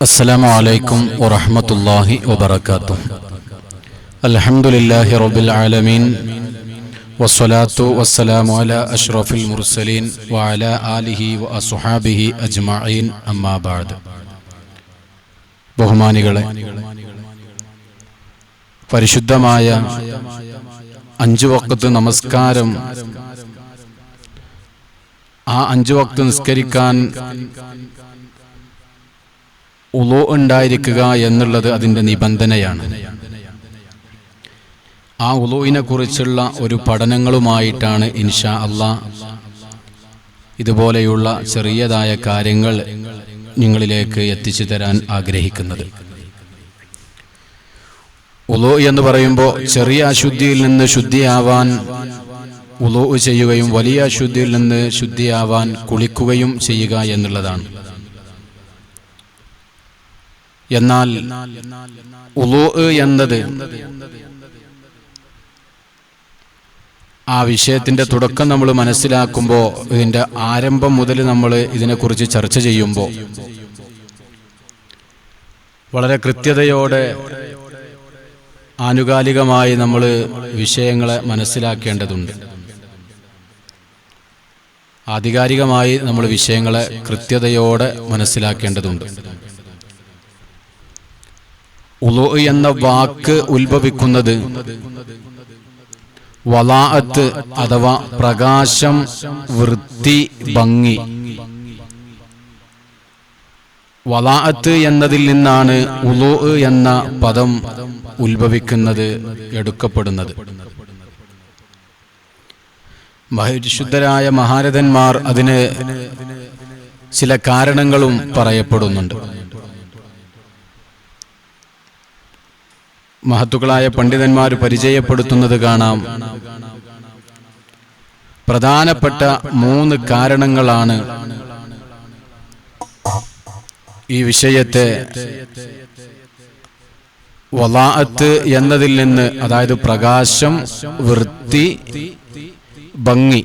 السلام عليكم ورحمة الله وبركاته الحمد لله رب العالمين والصلاة والسلام على أشرف المرسلين وعلى آله وأصحابه أجمعين أما بعد ബഹുമാനികളെ പരിശുദ്ധമായ അഞ്ചു വക്കത്ത് നമസ്കാരം ആ അഞ്ചു വക്ത് നിസ്കരിക്കാൻ ഉളോ ഉണ്ടായിരിക്കുക എന്നുള്ളത് അതിന്റെ നിബന്ധനയാണ്. ആ ഉലോയിനെ കുറിച്ചുള്ള ഒരു പഠനങ്ങളുമായിട്ടാണ് ഇൻഷാ അള്ളാ ഇതുപോലെയുള്ള ചെറിയതായ കാര്യങ്ങൾ നിങ്ങളിലേക്ക് എത്തിച്ചു തരാൻ ആഗ്രഹിക്കുന്നത്. ഉലോ എന്ന് പറയുമ്പോൾ ചെറിയ അശുദ്ധിയിൽ നിന്ന് ശുദ്ധിയാവാൻ ഉലോ ചെയ്യുകയും വലിയ അശുദ്ധിയിൽ നിന്ന് ശുദ്ധിയാവാൻ കുളിക്കുകയും ചെയ്യുക എന്നുള്ളതാണ്. എന്നാൽ എന്നത് ആ വിഷയത്തിന്റെ തുടക്കം നമ്മൾ മനസ്സിലാക്കുമ്പോൾ ഇതിന്റെ ആരംഭം മുതൽ നമ്മൾ ഇതിനെക്കുറിച്ച് ചർച്ച ചെയ്യുമ്പോൾ വളരെ കൃത്യതയോടെ ആനുകാലികമായി നമ്മൾ വിഷയങ്ങളെ മനസ്സിലാക്കേണ്ടതുണ്ട്. ആധികാരികമായി നമ്മൾ വിഷയങ്ങളെ കൃത്യതയോടെ മനസ്സിലാക്കേണ്ടതുണ്ട്. ഉലോ എന്ന വാക്ക് ഉത്ഭവിക്കുന്നത് വലാഅത്ത് അഥവാ പ്രകാശം വൃത്തി ഭംഗി. വലാഅത്ത് എന്നതിൽ നിന്നാണ് ഉലോ എന്ന പദം ഉത്ഭവിക്കുന്നത് എടുക്കപ്പെടുന്നത്. പരിശുദ്ധരായ മഹാരഥന്മാർ അതിന് ചില കാരണങ്ങളും പറയപ്പെടുന്നുണ്ട്. മഹത്തുക്കളായ പണ്ഡിതന്മാർ പരിചയപ്പെടുത്തുന്നത് കാണാം. പ്രധാനപ്പെട്ട മൂന്ന് കാരണങ്ങളാണ് ഈ വിഷയത്തെ വലാഅത്ത് എന്നതിൽ നിന്ന് അതായത് പ്രകാശം വൃത്തി ഭംഗി.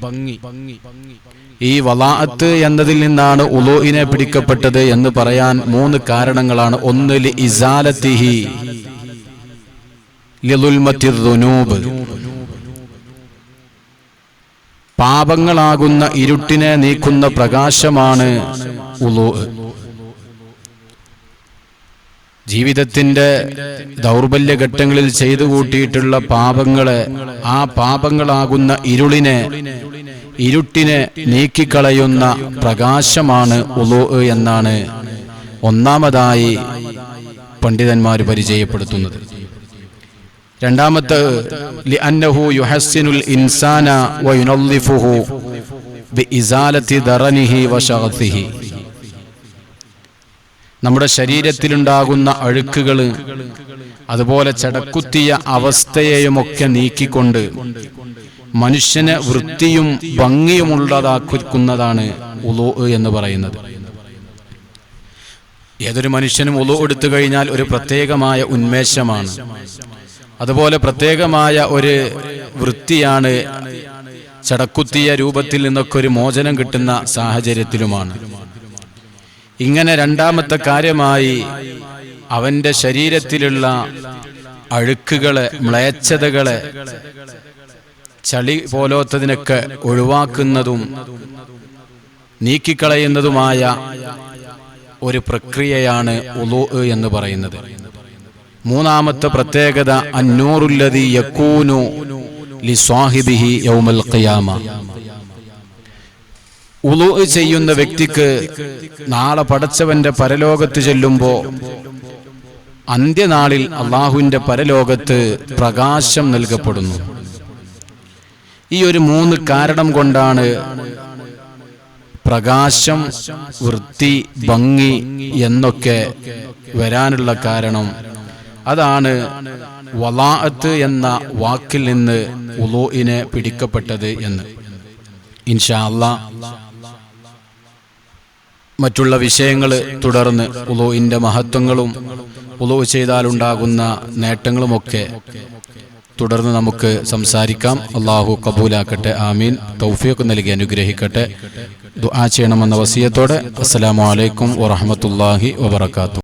ഈ വലാഅത്ത് എന്നതിൽ നിന്നാണ് ഉലോയിനെ പിടിക്കപ്പെട്ടത് എന്ന് പറയാൻ മൂന്ന് കാരണങ്ങളാണ്. ഒന്ന് ഇസാലത്തിഹി പാപങ്ങളാകുന്ന ഇരുട്ടിനെ നീക്കുന്ന പ്രകാശമാണ് ഉലു. ജീവിതത്തിന്റെ ദൗർബല്യ ഘട്ടങ്ങളിൽ ചെയ്തു കൂട്ടിയിട്ടുള്ള പാപങ്ങളെ ആ പാപങ്ങളാകുന്ന ഇരുളിനെ ഇരുട്ടിനെ നീക്കിക്കളയുന്ന പ്രകാശമാണ് ഉലു എന്നാണ് ഒന്നാമതായി പണ്ഡിതന്മാർ പരിചയപ്പെടുത്തുന്നത്. രണ്ടാമത്തെ ലിഅന്നഹു ഇൻസാന ബിഇസാലത്തി ദറനിഹി നമ്മുടെ ശരീരത്തിലുണ്ടാകുന്ന അഴുക്കുകൾ അതുപോലെ ചടക്കുത്തിയ അവസ്ഥയെയുമൊക്കെ നീക്കിക്കൊണ്ട് മനുഷ്യന് വൃത്തിയും ഭംഗിയുമുള്ളതാക്കുന്നതാണ് ഉലോ എന്ന് പറയുന്നത്. ഏതൊരു മനുഷ്യനും ഉലോ എടുത്തു കഴിഞ്ഞാൽ ഒരു പ്രത്യേകമായ ഉന്മേഷമാണ്. അതുപോലെ പ്രത്യേകമായ ഒരു വൃത്തിയാണ് ചടക്കുത്തിയ രൂപത്തിൽ നിന്നൊക്കെ ഒരു മോചനം കിട്ടുന്ന സാഹചര്യത്തിലുമാണ്. ഇങ്ങനെ രണ്ടാമത്തെ കാര്യമായി അവന്റെ ശരീരത്തിലുള്ള അഴുക്കുകളെ മ്ലേച്ഛതകളെ ചളി പോലോത്തതിനൊക്കെ ഒഴിവാക്കുന്നതും നീക്കിക്കളയുന്നതുമായ ഒരു പ്രക്രിയയാണ് ഉലു എന്ന് പറയുന്നത്. മൂന്നാമത്തെ പ്രത്യേകത അന്നൂറുല്ലതി യക്കൂനു ലിസ്വാഹിബിഹി യൗമൽ ഖിയാമ. ഉളു ചെയ്യുന്ന വ്യക്തിക്ക് നാളെ പടച്ചവന്റെ പരലോകത്ത് ചെല്ലുമ്പോ അന്ത്യനാളിൽ അള്ളാഹുവിന്റെ പരലോകത്ത് പ്രകാശം നൽകപ്പെടുന്നു. ഈ ഒരു മൂന്ന് കാരണം കൊണ്ടാണ് പ്രകാശം വൃത്തി ഭംഗി എന്നൊക്കെ വരാനുള്ള കാരണം അതാണ് വലാഅത്ത് എന്ന വാക്കിൽ നിന്ന് ഉലോയിനെ പിടിക്കപ്പെട്ടത് എന്ന്. ഇൻഷാ അല്ലാ മറ്റുള്ള വിഷയങ്ങൾ തുടർന്ന് ഉലോയിന്റെ മഹത്വങ്ങളും ഉലോ ചെയ്താലുണ്ടാകുന്ന നേട്ടങ്ങളുമൊക്കെ തുടർന്ന് നമുക്ക് സംസാരിക്കാം. അള്ളാഹു കബൂലാക്കട്ടെ ആമീൻ. തൗഫീഖ് നൽകി അനുഗ്രഹിക്കട്ടെ. ദുആ ചെയ്യണമെന്ന വസിയത്തോടെ. അസ്സലാമു അലൈക്കും വറഹ്മത്തുള്ളാഹി വബറകാതുഹു.